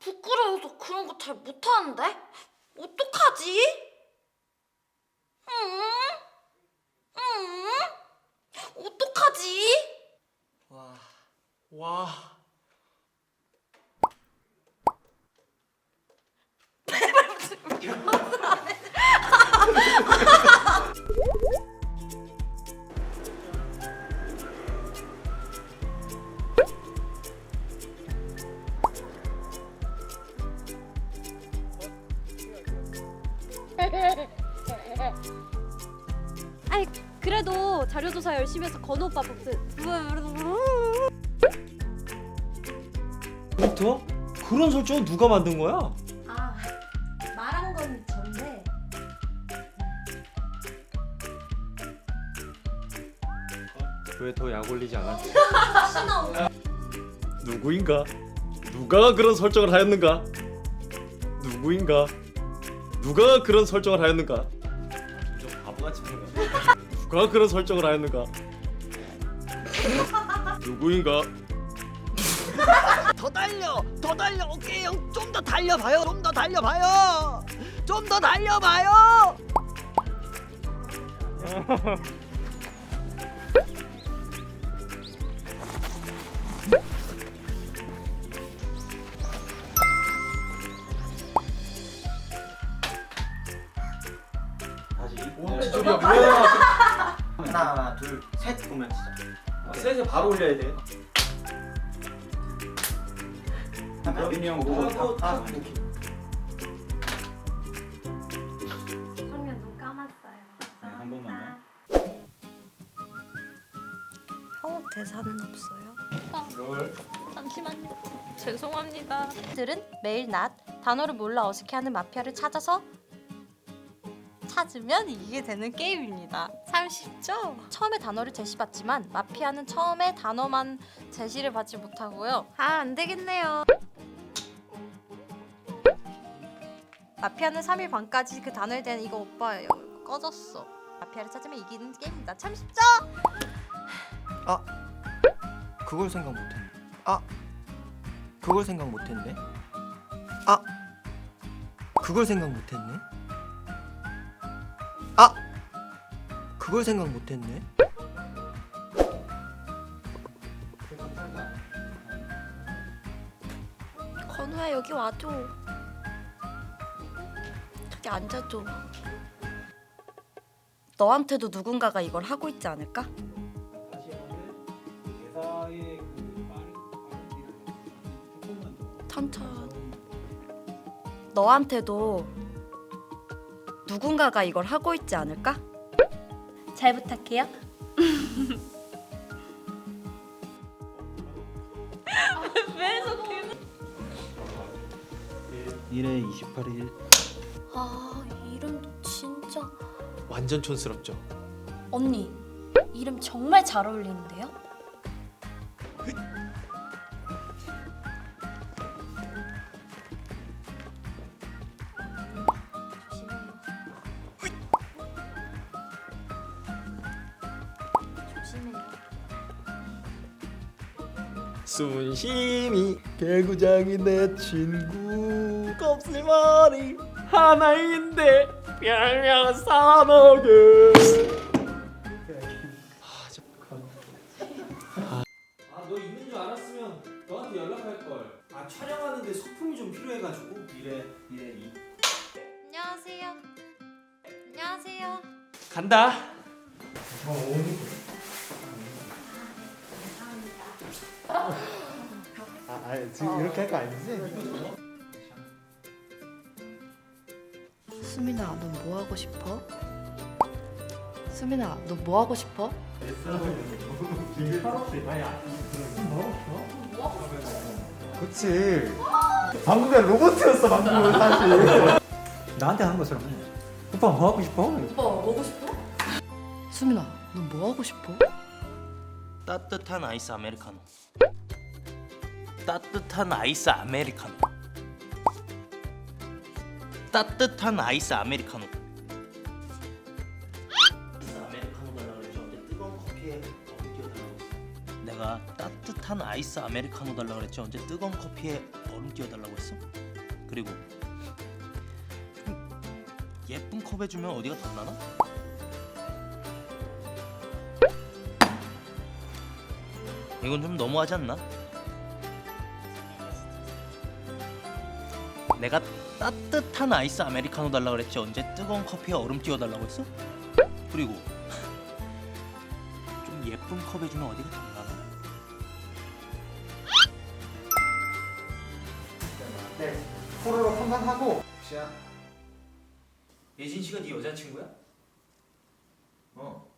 부끄러워서 그런 거 잘 못하는데? 어떡하지? 응? 응? 어떡하지? 와. 와. 아이 그래도 자료 조사 열심히 해서 건우 오빠 복수 컴퓨터? 그런 설정은 누가 만든 거야? 아 말한 건 전데 왜 더 약 올리지 않았지? 누구인가? 누가 그런 설정을 하였는가? 누구인가? 누가 그런 설정을 하였는가? 좀 바보같이 보는. 누가 그런 설정을 하였는가? 누구인가? 더 달려 더 달려 오케이 형 좀 더 달려봐요 좀 더 달려봐요 좀 더 달려봐요 저기야 뭐야? 하나 둘셋 보면 시작 셋에 바로 올려야 돼. 민이 형 보고 하고 다 탁. 오케이. 성면 눈 감았어요 한 번만요 형 대사는 없어요? 잠시만요 죄송합니다 들은 매일 낮 단어를 몰라 어색해하는 마피아를 찾아서 찾으면 이기게 되는 게임입니다. 참 쉽죠? 처음에 단어를 제시받지만 마피아는 처음에 단어만 제시를 받지 못하고요. 아, 안 되겠네요. 마피아는 3일 반까지 그 단어에 대한 이거 오빠예요. 꺼졌어. 마피아를 찾으면 이기는 게임입니다. 참 쉽죠? 그걸 생각 못했네 아 그걸 생각 못했네 아 그걸 생각 못했네 아 그걸 생각 못했네 건우야 여기 와줘. 저기 앉아줘. 너한테도 누군가가 이걸 하고 있지 않을까? 천천히. 너한테도 누군가가 이걸 하고 있지 않을까? 잘 부탁해요. 일회 28일 아 이름 진짜 완전 촌스럽죠. 언니 이름 정말 잘 어울리는데요? 순심이 개구장이 내 친구. 곱슬머리 하나인데 별명 아너 있는 줄 알았으면 너한테 연락할 걸. 아 촬영하는데 소품이 좀 필요해가지고. 일회 일회 이. 안녕하세요. 안녕하세요. 간다 아, 지금 이렇게 할 거 아니지? 수민아, 넌 뭐 하고 싶어? 수민아, 너뭐 하고 싶어? 그렇지. 방금 그냥 로봇이었어 방금 사실. 나한테 하는 것처럼 해. 오빠 뭐 하고 싶어? 오빠 먹고 싶어? 수민아, 넌 뭐 하고 싶어? 따뜻한 아이스 아메리카노 따뜻한 아이스 아메리카노 따뜻한 아이스 아메리카노 달라고 했죠 내가 따뜻한 아이스 아메리카노 달라 그랬지 언제 뜨거운 커피에 얼음 띄워 달라고 했어? 그리고 좀 예쁜 컵에 주면 어디가 덧나나? 이건 좀 너무하지 않나? 내가 따뜻한 아이스 아메리카노 달라 그랬지 언제 뜨거운 커피에 얼음 띄워 달라고 했어? 그리고 좀 예쁜 컵에 주면 어디가 덧나나? 네. 포로로 판단하고 시작. 예진 씨가 네 여자친구야? 어.